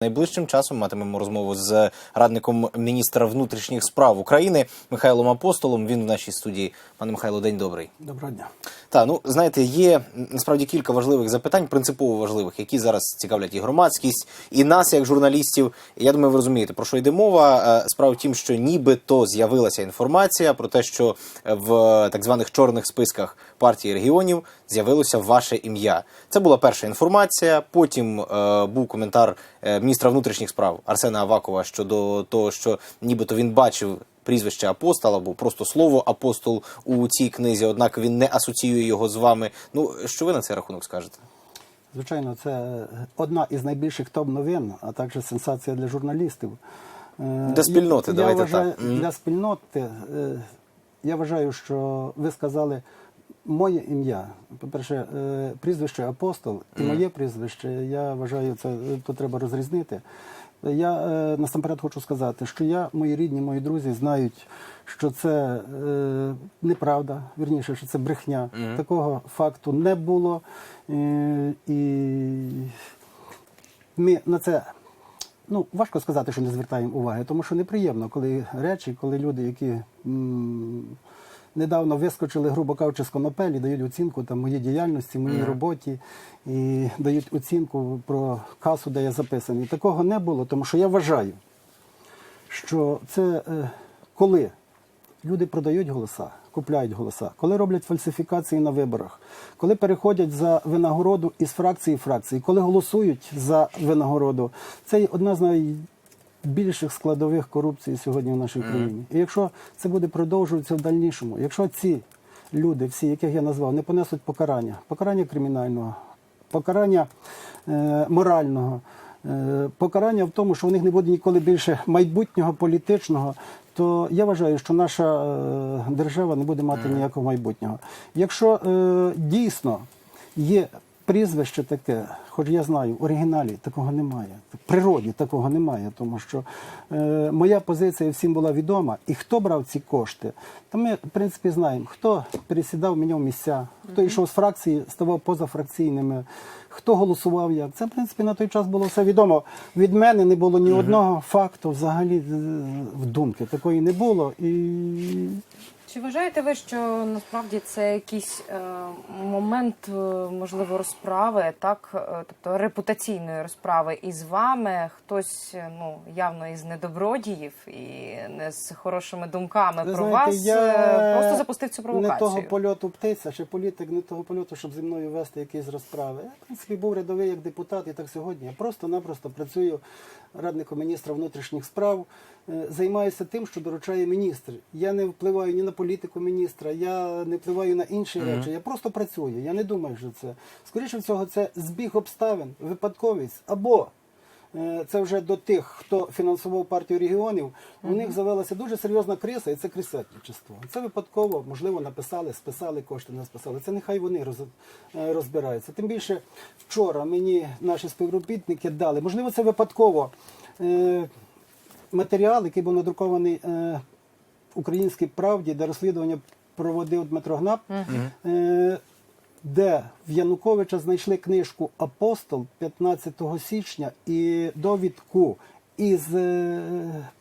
Найближчим часом матимемо розмову з радником міністра внутрішніх справ України Михайлом Апостолом. Він в нашій студії. Пане Михайло, день добрий. Доброго дня. Та ну знаєте, є насправді кілька важливих запитань, принципово важливих, які зараз цікавлять і громадськість, і нас, як журналістів. Я думаю, ви розумієте про що йде мова. Е, Справа в тім, що нібито з'явилася інформація про те, що в так званих чорних списках партії регіонів з'явилося ваше ім'я. Це була перша інформація. Потім е, був коментар міністра внутрішніх справ Арсена Авакова щодо того, що нібито він бачив прізвище апостол або просто слово апостол у цій книзі, однак він не асоціює його з вами. Ну що ви на цей рахунок скажете? Звичайно, це одна із найбільших топ-новин, а також сенсація для журналістів. Е, Для спільноти, я, давайте я вважаю, так. Для спільноти е, я вважаю, що ви сказали моє ім'я. По-перше, е, прізвище апостол і моє прізвище. Я вважаю, це то треба розрізнити. Я е, насамперед хочу сказати, що я, мої рідні, мої друзі знають, що це е, неправда, вірніше, що це брехня. Такого факту не було. Е, і ми на це ну важко сказати, що не звертаємо уваги, тому що неприємно, коли речі, коли люди, які м, недавно вискочили, грубо кажучи, з конопелі, дають оцінку там моїй діяльності, моїй роботі і дають оцінку про касу, де я записаний. Такого не було, тому що я вважаю, що це е, коли люди продають голоса, купляють голоса, коли роблять фальсифікації на виборах, коли переходять за винагороду із фракції в фракції, коли голосують за винагороду, це одна з найбільших складових корупції сьогодні в нашій країні. І якщо це буде продовжуватися в дальнішому, якщо ці люди, всі, яких я назвав, не понесуть покарання, покарання кримінального, покарання е, морального, е, покарання в тому, що у них не буде ніколи більше майбутнього політичного, то я вважаю, що наша е, держава не буде мати ніякого майбутнього. Якщо е, дійсно є прізвище таке, хоч я знаю, в оригіналі такого немає, в природі такого немає, тому що е, моя позиція всім була відома, і хто брав ці кошти, то ми, в принципі, знаємо, хто пересідав, міняв місця, хто йшов з фракції, ставав позафракційними, хто голосував як. Це, в принципі, на той час було все відомо. Від мене не було ні одного факту взагалі в думки. Такої не було. І Чи вважаєте ви, що насправді це якийсь е, момент, е, можливо, розправи, так, е, тобто репутаційної розправи із вами? Хтось е, ну явно із недобродіїв і не з хорошими думками Ви про знаєте, вас я е, просто запустив цю Не провокацію? того польоту птиця, ще політик не того польоту, щоб зі мною вести якісь розправи. Я, в принципі, був рядовий як депутат, і так сьогодні. Я просто-напросто працюю радником міністра внутрішніх справ, займаюся тим, що доручає міністр. Я не впливаю ні на політику міністра, я не впливаю на інші речі. Я просто працюю. Я не думаю, що це. Скоріше всього, це збіг обставин, випадковість або. Е, Це вже до тих, хто фінансував партію регіонів. У них завелася дуже серйозна криса, і це крисетничество. Це випадково, можливо, написали, списали кошти, не списали. Це нехай вони роз, е, розбираються. Тим більше вчора мені наші співробітники дали, можливо, це випадково е, матеріал, який був надрукований е, в українській правді, де розслідування проводив Дмитро Гнап. Е, де в Януковича знайшли книжку Апостол 15 січня і довідку із е,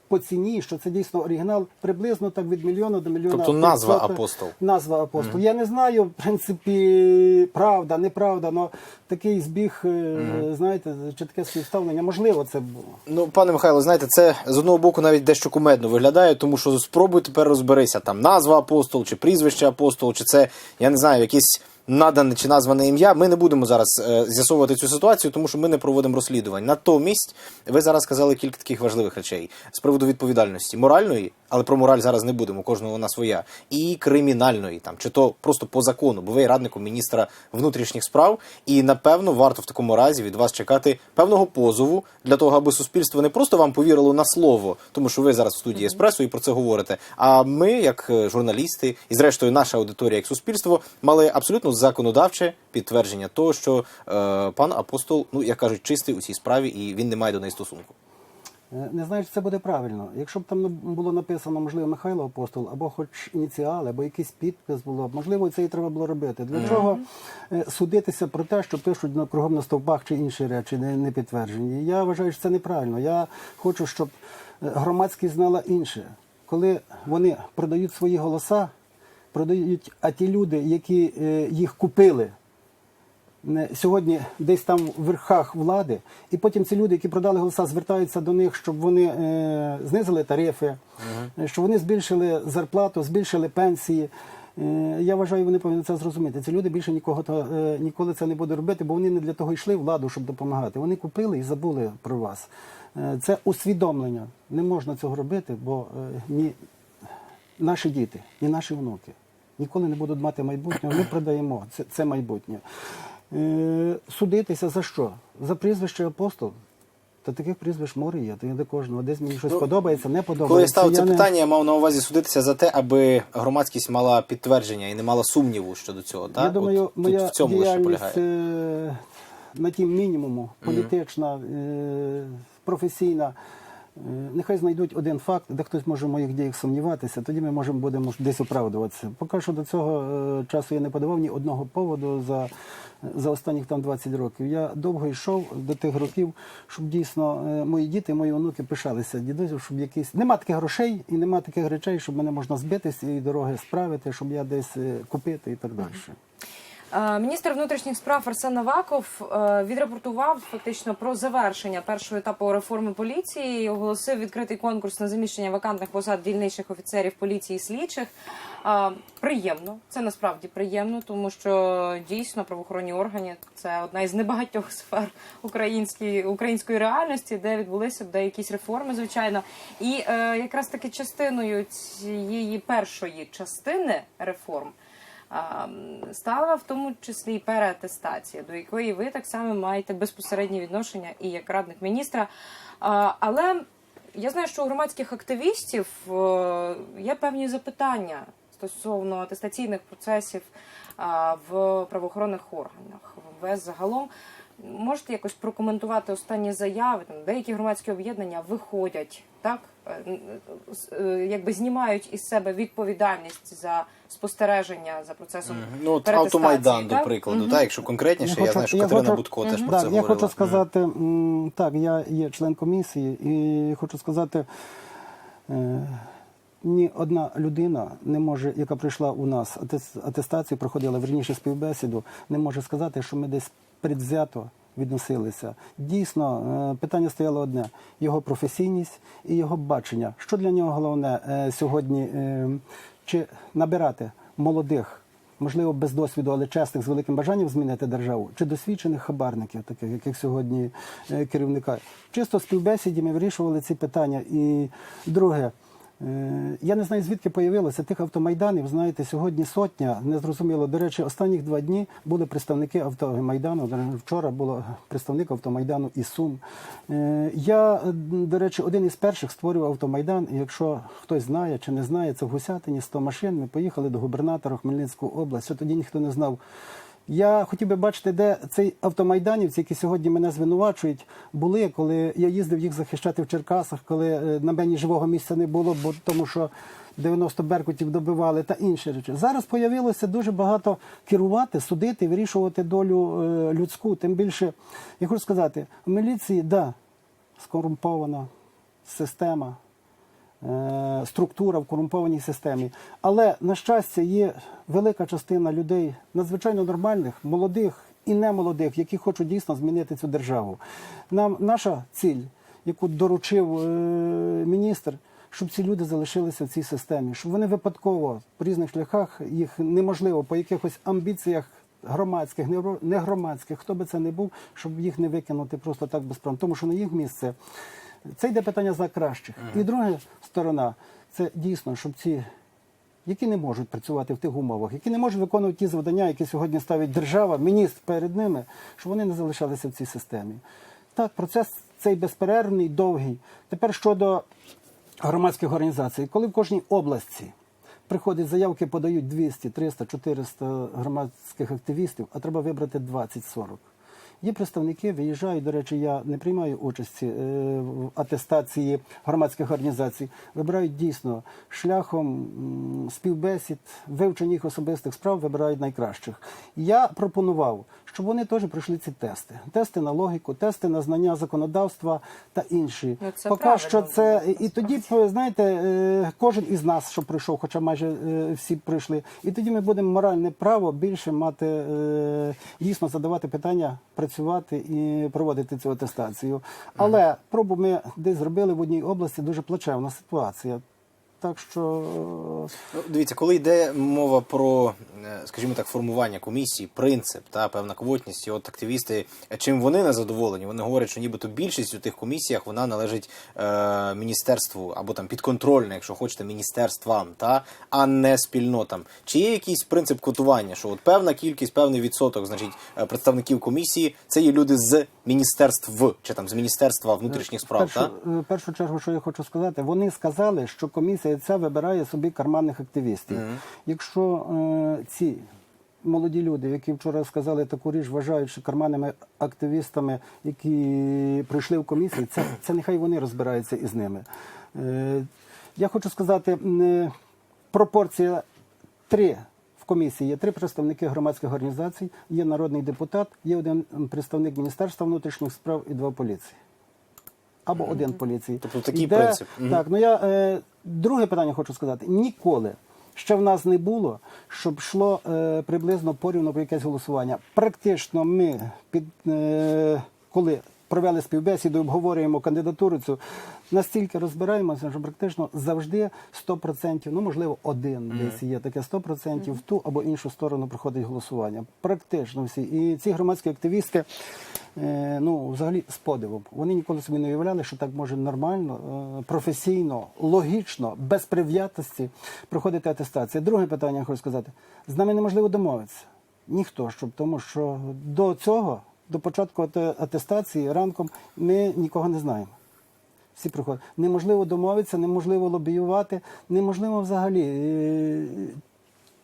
по ціні, що це дійсно оригінал, приблизно так від мільйона до мільйона. Тобто назва 500. «Апостол». Назва апостол. Я не знаю, в принципі, правда, неправда, але такий збіг, е, знаєте, чи таке співставлення, можливо, це було. Ну, пане Михайло, знаєте, це з одного боку навіть дещо кумедно виглядає, тому що спробуй тепер розберися там назва апостол, чи прізвище апостол, чи це я не знаю, якісь надане чи назване ім'я. Ми не будемо зараз е, з'ясовувати цю ситуацію, тому що ми не проводимо розслідувань. Натомість, ви зараз сказали кілька таких важливих речей з приводу відповідальності моральної, але про мораль зараз не будемо. Кожного вона своя, і кримінальної, там чи то просто по закону, бо ви радником міністра внутрішніх справ, і напевно варто в такому разі від вас чекати певного позову для того, аби суспільство не просто вам повірило на слово, тому що ви зараз в студії еспресо і про це говорите. А ми, як е, журналісти, і зрештою наша аудиторія, як суспільство, мали абсолютно законодавче підтвердження того, що е, пан апостол, ну як кажуть, чистий у цій справі, і він не має до неї стосунку. Е, Не знаю, чи це буде правильно. Якщо б там було написано, можливо, Михайло Апостол, або хоч ініціали, або якийсь підпис було, б, можливо, це і треба було робити. Для чого е, судитися про те, що пишуть на кругом на стовпах чи інші речі, не, не підтверджені. Я вважаю, що це неправильно. Я хочу, щоб е, громадськість знала інше. Коли вони продають свої голоса, продають, а ті люди, які їх купили, сьогодні десь там в верхах влади, і потім ці люди, які продали голоса, звертаються до них, щоб вони е, знизили тарифи, е, щоб вони збільшили зарплату, збільшили пенсії. Е, я вважаю, вони повинні це зрозуміти. Ці люди більше нікого то, е, ніколи це не будуть робити, бо вони не для того йшли в владу, щоб допомагати. Вони купили і забули про вас. Е, це усвідомлення. Не можна цього робити, бо ні, наші діти і наші внуки ніколи не будуть мати майбутнього. Ми продаємо це, це майбутнє. Е, судитися за що? За прізвище апостол. Та таких прізвищ море є, то є до кожного. Десь мені щось Ну, подобається, не подобається. Коли я ставив це Я не- я мав на увазі судитися за те, аби громадськість мала підтвердження і не мала сумніву щодо цього. Так? Я думаю, От тут в цьому лише полягає. е, на тім мінімуму, політична, е, професійна. Е, Нехай знайдуть один факт, де хтось може в моїх діях сумніватися, тоді ми можемо будемо десь оправдуватися. Поки що до цього е, часу я не подавав ні одного поводу за, за останніх там 20 років. Я довго йшов до тих років, щоб дійсно е, мої діти, мої онуки пишалися дідусю, щоб якісь нема таких грошей і нема таких речей, щоб мене можна збитися і дороги справити, щоб я десь купити і так далі. Е, Міністр внутрішніх справ Арсен Аваков е, відрапортував фактично про завершення першого етапу реформи поліції. і Оголосив відкритий конкурс на заміщення вакантних посад дільничних офіцерів поліції і слідчих. Е, Приємно, це насправді приємно, тому що дійсно правоохоронні органи це одна із небагатьох сфер української української реальності, де відбулися де якісь реформи, звичайно. І якраз таки частиною цієї першої частини реформ стала в тому числі і переатестація, до якої ви так само маєте безпосереднє відношення і як радник міністра. Але я знаю, що у громадських активістів е, є певні запитання стосовно атестаційних процесів в правоохоронних органах, в загалом. Можете якось прокоментувати останні заяви? Там деякі громадські об'єднання виходять, так якби знімають із себе відповідальність за спостереження за процесом Ну, от Автомайдан, до прикладу, так, якщо конкретніше, я, знаю, що Катерина хочу- Будко теж про так, це я говорила. хочу сказати, так, я є член комісії і хочу сказати, е, ні одна людина не може, яка прийшла у нас атес- атестацію, проходила верніше співбесіду, не може сказати, що ми десь предвзято відносилися. Дійсно, е, питання стояло одне: його професійність і його бачення. Що для нього головне е, сьогодні? е, Чи набирати молодих можливо, без досвіду, але чесних з великим бажанням змінити державу, чи досвідчених хабарників, таких, яких сьогодні керівника. Чисто співбесіді ми вирішували ці питання. І друге, я не знаю, звідки появилося тих автомайданів. Знаєте, сьогодні сотня, незрозуміло. До речі, останніх два дні були представники автомайдану. Вчора було представник автомайдану і Сум. Е, Я, е, до речі, один із перших створював автомайдан. Якщо хтось знає чи не знає, це в Гусятині 100 машин. Ми поїхали до губернатора Хмельницьку область. Ще тоді ніхто не знав. Я хотів би бачити, де цей автомайданівці, які сьогодні мене звинувачують, були, коли я їздив їх захищати в Черкасах, коли е, на мені живого місця не було, бо тому що 90 беркутів добивали та інші речі. Зараз появилося дуже багато керувати, судити, вирішувати долю е, людську. Тим більше, я хочу сказати, в міліції, да, скорумпована система структура в корумпованій системі. Але, на щастя, є велика частина людей надзвичайно нормальних, молодих і немолодих, які хочуть дійсно змінити цю державу. Нам наша ціль, яку доручив е, міністр, щоб ці люди залишилися в цій системі, щоб вони випадково по різних шляхах їх неможливо по якихось амбіціях. Громадських, не громадських, хто би це не був, щоб їх не викинути просто так без прав. Тому що на їх місце це йде питання за кращих. І друга сторона це дійсно, щоб ці, які не можуть працювати в тих умовах, які не можуть виконувати ті завдання, які сьогодні ставить держава, міністр перед ними, щоб вони не залишалися в цій системі. Так, процес цей безперервний, довгий. Тепер щодо громадських організацій, коли в кожній області приходять заявки, подають 200, 300, 400 громадських активістів, а треба вибрати 20-40. Є представники, виїжджають. До речі, я не приймаю участі е, в атестації громадських організацій. Вибирають дійсно шляхом співбесід, вивчення їх особистих справ, вибирають найкращих. Я пропонував, щоб вони теж пройшли ці тести: тести на логіку, тести на знання законодавства та інші. Ну, це Поки правильно, що це і тоді знаєте, е, кожен із нас, що прийшов, хоча майже е, всі прийшли, і тоді ми будемо моральне право більше мати е, дійсно задавати питання, працювати і проводити цю атестацію. Але пробу ми десь зробили в одній області дуже плачевна ситуація. Так що Ну, дивіться, коли йде мова про, е, скажімо так, формування комісії, принцип та певна квотність, і от активісти, е, чим вони не задоволені, вони говорять, що нібито більшість у тих комісіях вона належить е, міністерству або там підконтрольне, якщо хочете, міністерствам, та а не спільнотам. Чи є якийсь принцип квотування, що от певна кількість, певний відсоток, значить, е, представників комісії, це є люди з міністерств чи там з міністерства внутрішніх справ, першу, та? е, першу чергу, що я хочу сказати, вони сказали, що комісія ця вибирає собі карманних активістів. Якщо е, ці молоді люди, які вчора сказали таку річ, вважають, що карманними активістами, які прийшли в комісію, це, це нехай вони розбираються із ними. Е, я хочу сказати, е, пропорція три. В комісії є три представники громадських організацій, є народний депутат, є один представник Міністерства внутрішніх справ і два поліції або один поліції. Тобто такий Йде- принцип. Мгм. Так, ну я е, друге питання хочу сказати: ніколи ще в нас не було, щоб йшло е, приблизно порівну про якесь голосування. Практично ми під е, коли. Провели співбесіду, обговорюємо кандидатуру цю, настільки розбираємося, що практично завжди 100%, ну можливо, один десь є таке 100% в ту або іншу сторону проходить голосування. Практично всі. І ці громадські активісти, е, ну, взагалі з подивом. Вони ніколи собі не уявляли, що так може нормально, е, професійно, логічно, без прив'ятості проходити атестація. Друге питання я хочу сказати: з нами неможливо домовитися. Ніхто, щоб тому що до цього, до початку ате- атестації ранком ми нікого не знаємо. Всі приходять. Неможливо домовитися, неможливо лобіювати, неможливо взагалі е,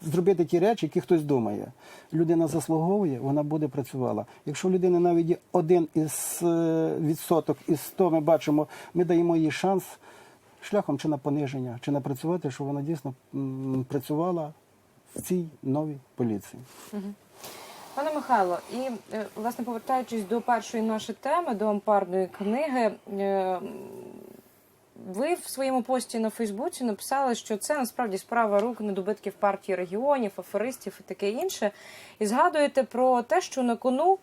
зробити ті речі, які хтось думає. Людина заслуговує, вона буде працювала. Якщо в людини навіть один із е, відсоток із 100, ми бачимо, ми даємо їй шанс шляхом чи на пониження, чи напрацювати, щоб вона дійсно працювала в цій новій поліції. Пане Михайло, і е, власне повертаючись до першої нашої теми, до ампарної книги, е, ви в своєму пості на Фейсбуці написали, що це насправді справа рук недобитків партії регіонів, аферистів і таке інше. І згадуєте про те, що на кону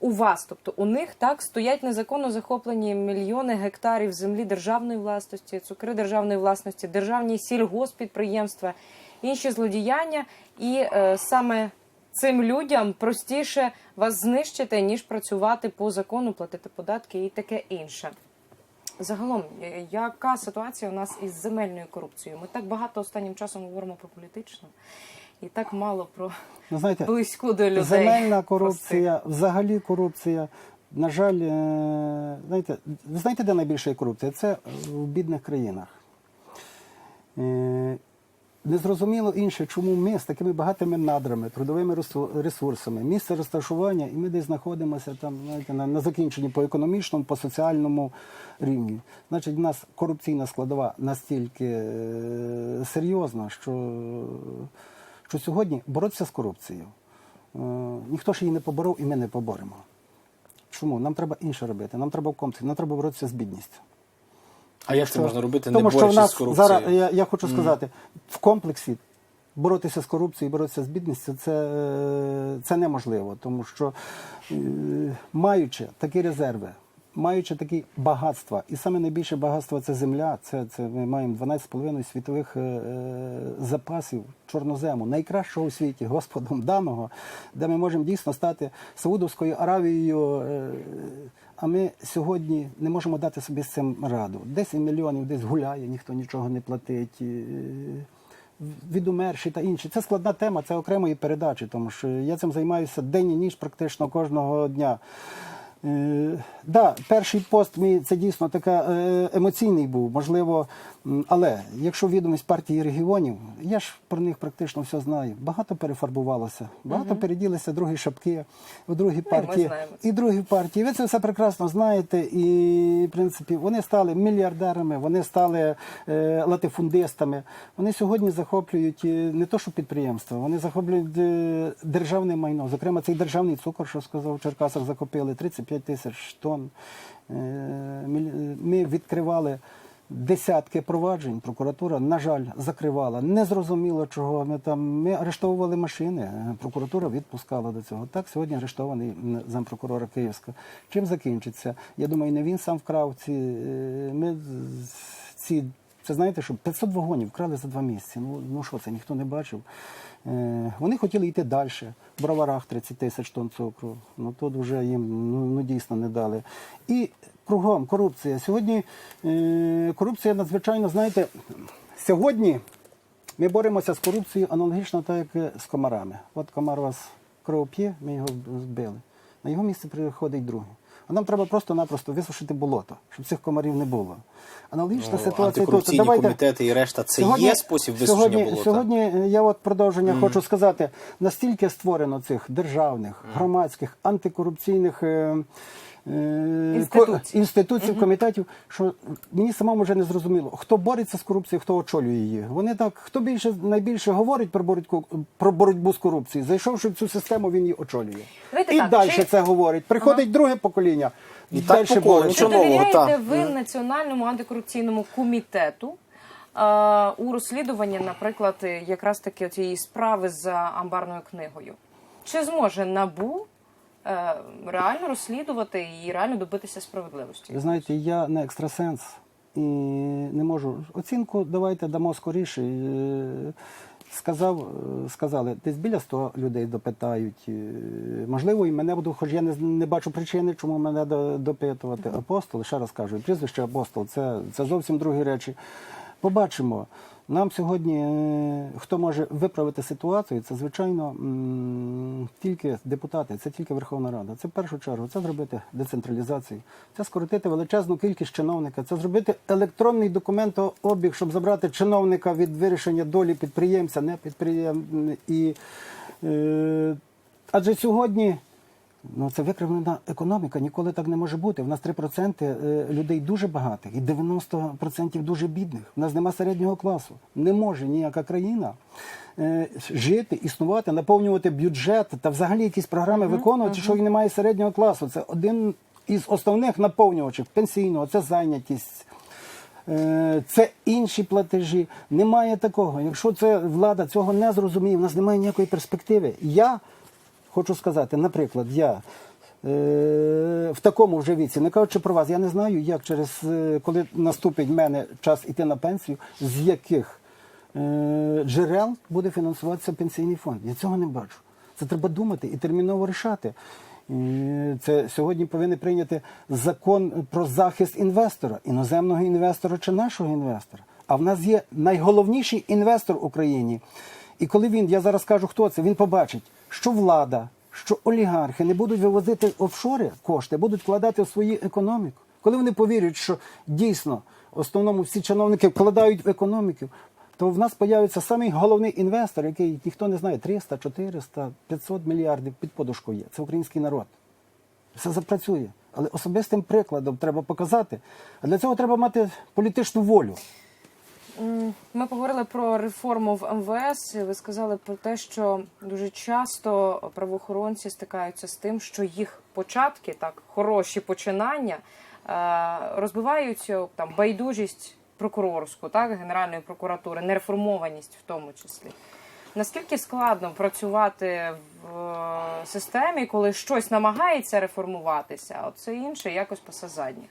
у вас, тобто у них так стоять незаконно захоплені мільйони гектарів землі державної власності, цукри державної власності, державні сільгоспідприємства, інші злодіяння, і е, саме цим людям простіше вас знищити, ніж працювати по закону, платити податки і таке інше. Загалом, е, яка ситуація у нас із земельною корупцією? Ми так багато останнім часом говоримо про політичну і так мало про Ну, знаєте, близьку до людей. Земельна корупція, взагалі корупція. На жаль, е, знаєте, ви знаєте, де найбільша корупція? Це в бідних країнах. Незрозуміло інше, чому ми з такими багатими надрами, трудовими ресурсами, місце розташування, і ми десь знаходимося там, знаєте, на, на закінченні по економічному, по соціальному рівні. Значить, в нас корупційна складова настільки е, серйозна, що, що сьогодні боротися з корупцією. Е, ніхто ж її не поборов, і ми не поборемо. Чому? Нам треба інше робити. Нам треба в комплексі, нам треба боротися з бідністю. А як це можна робити, не Тому що в борючись нас з корупцією? зараз, я, я хочу сказати, в комплексі боротися з корупцією, боротися з бідністю це, е, це неможливо, тому що е, маючи такі резерви, маючи такі багатства, і саме найбільше багатство це земля, це, це ми маємо 12,5 світових е, е, запасів чорнозему, найкращого у світі, Господом даного, де ми можемо дійсно стати Саудовською Аравією. е, а ми сьогодні не можемо дати собі з цим раду. 10 мільйонів десь гуляє, ніхто нічого не платить. е, Відумерші та інші. Це складна тема, це окремої передачі, тому що я цим займаюся день і ніч практично кожного дня. Е, да, перший пост мій це дійсно така е, емоційний був, можливо. Але якщо відомість партії регіонів, я ж про них практично все знаю. Багато перефарбувалося, багато переділися другі шапки у другій Ну, і партії. І другі партії. Ви це все прекрасно знаєте. І, в принципі, вони стали мільярдерами, вони стали е, латифундистами. Вони сьогодні захоплюють е, не то, що підприємства, вони захоплюють е, державне майно. Зокрема, цей державний цукор, що сказав, в Черкасах закупили 35 тисяч тонн. Е, Ми відкривали. Десятки проваджень прокуратура, на жаль, закривала. Незрозуміло чого. Ми там ми арештовували машини. Прокуратура відпускала до цього. Так сьогодні арештований зампрокурора Київська. Чим закінчиться? Я думаю, не він сам вкрав ці. е, Ми ці. Це знаєте, що 500 вагонів вкрали за два місяці. Ну ну що це ніхто не бачив. Е, вони хотіли йти далі. В броварах 30 тисяч тонн цукру. Ну тут вже їм ну, ну дійсно не дали. І кругом корупція. Сьогодні е, корупція надзвичайно, знаєте, сьогодні ми боремося з корупцією аналогічно так, як е, з комарами. От комар вас кров п'є, ми його збили. На його місце приходить другий. А нам треба просто-напросто висушити болото, щоб цих комарів не було. Аналогічна Ну, ситуація тут. Давайте- комітети і решта це є спосіб висушення сьогодні, болота? Сьогодні я от продовження хочу сказати, настільки створено цих державних, громадських, антикорупційних е, Інституцій. інституцій, комітетів, що мені самому вже не зрозуміло, хто бореться з корупцією, хто очолює її. Вони так, хто більше найбільше говорить про боротьбу, про боротьбу з корупцією, зайшовши в цю систему, він її очолює. Давайте і так, далі чи- це говорить. Приходить друге покоління. І так далі по бореться. Чи довіряєте ви Національному антикорупційному комітету е, у розслідуванні, наприклад, якраз таки цієї справи з амбарною книгою? Чи зможе НАБУ е, реально розслідувати і реально добитися справедливості? Ви знаєте, я не екстрасенс і не можу. Оцінку давайте дамо скоріше. Е, Сказав, е, сказали, десь біля 100 людей допитають. Е, Можливо, і мене буду, хоч я не, не бачу причини, чому мене допитувати. Апостол, ще раз кажу, прізвище апостол це, це зовсім другі речі. Побачимо. Нам сьогодні е, хто може виправити ситуацію, це звичайно тільки депутати, це тільки Верховна Рада. Це в першу чергу це зробити децентралізацію, це скоротити величезну кількість чиновника, це зробити електронний документообіг, щоб забрати чиновника від вирішення долі підприємця, не підприєм і е, адже сьогодні. Ну, це викривлена економіка, ніколи так не може бути. У нас 3% е, людей дуже багатих і 90% дуже бідних. У нас нема середнього класу. Не може ніяка країна е, жити, існувати, наповнювати бюджет та взагалі якісь програми виконувати, що і немає середнього класу. Це один із основних наповнювачів пенсійного, це зайнятість. Е, Це інші платежі. Немає такого. Якщо це влада цього не зрозуміє, в нас немає ніякої перспективи. Я хочу сказати, наприклад, я е, в такому вже віці, не кажучи про вас, я не знаю, як через е, коли наступить в мене час іти на пенсію, з яких е, джерел буде фінансуватися пенсійний фонд. Я цього не бачу. Це треба думати і терміново рішати. Це сьогодні повинні прийняти закон про захист інвестора, іноземного інвестора чи нашого інвестора. А в нас є найголовніший інвестор в Україні. І коли він, я зараз кажу, хто це, він побачить, що влада, що олігархи не будуть вивозити офшори кошти, будуть вкладати в свою економіку. Коли вони повірять, що дійсно в основному всі чиновники вкладають в економіку, то в нас появиться самий головний інвестор, який ніхто не знає, 300, 400, 500 мільярдів під подушкою є. Це український народ. Все запрацює. Але особистим прикладом треба показати. А для цього треба мати політичну волю. Ми поговорили про реформу в МВС. Ви сказали про те, що дуже часто правоохоронці стикаються з тим, що їх початки, так хороші починання, е, розбивають е, там байдужість прокурорську, так генеральної прокуратури, нереформованість в тому числі. Наскільки складно працювати в е, системі, коли щось намагається реформуватися, а це інше якось пасе задніх?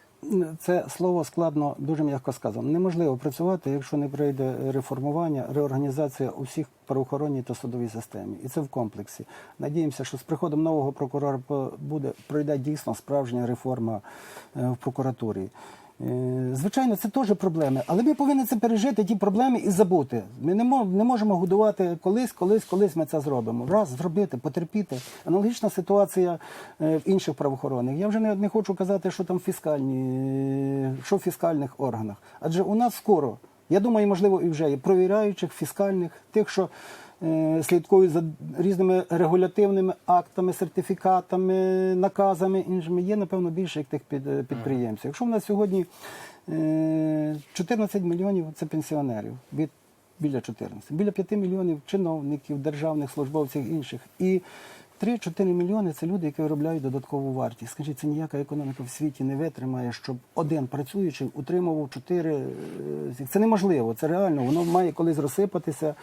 Це слово складно, дуже м'яко сказано. Неможливо працювати, якщо не прийде реформування, реорганізація усіх правоохоронній та судовій системі. І це в комплексі. Надіємося, що з приходом нового прокурора буде пройде дійсно справжня реформа е, в прокуратурі. Е, Звичайно, це теж проблеми, але ми повинні це пережити, ті проблеми і забути. Ми не, мо- не можемо годувати колись, колись, колись ми це зробимо. Раз, зробити, потерпіти. Аналогічна ситуація е, в інших правоохоронних. Я вже не, не хочу казати, що там фіскальні, е, що в фіскальних органах. Адже у нас скоро, я думаю, можливо, і вже є провіряючих, фіскальних, тих, що слідкують за різними регулятивними актами, сертифікатами, наказами іншими, є, напевно, більше як тих е, підприємців. Якщо в нас сьогодні е, 14 мільйонів це пенсіонерів від біля 14, біля 5 мільйонів чиновників, державних службовців інших. І 3-4 мільйони це люди, які виробляють додаткову вартість. Скажіть, це ніяка економіка в світі не витримає, щоб один працюючий утримував 4. Це неможливо, це реально, воно має колись розсипатися.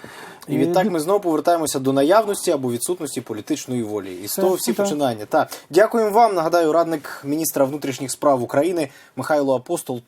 І Е, відтак ми знову повертаємося до наявності або відсутності політичної волі. І з того всі так. починання. Так, дякуємо вам. Нагадаю, радник міністра внутрішніх справ України Михайло Апостол.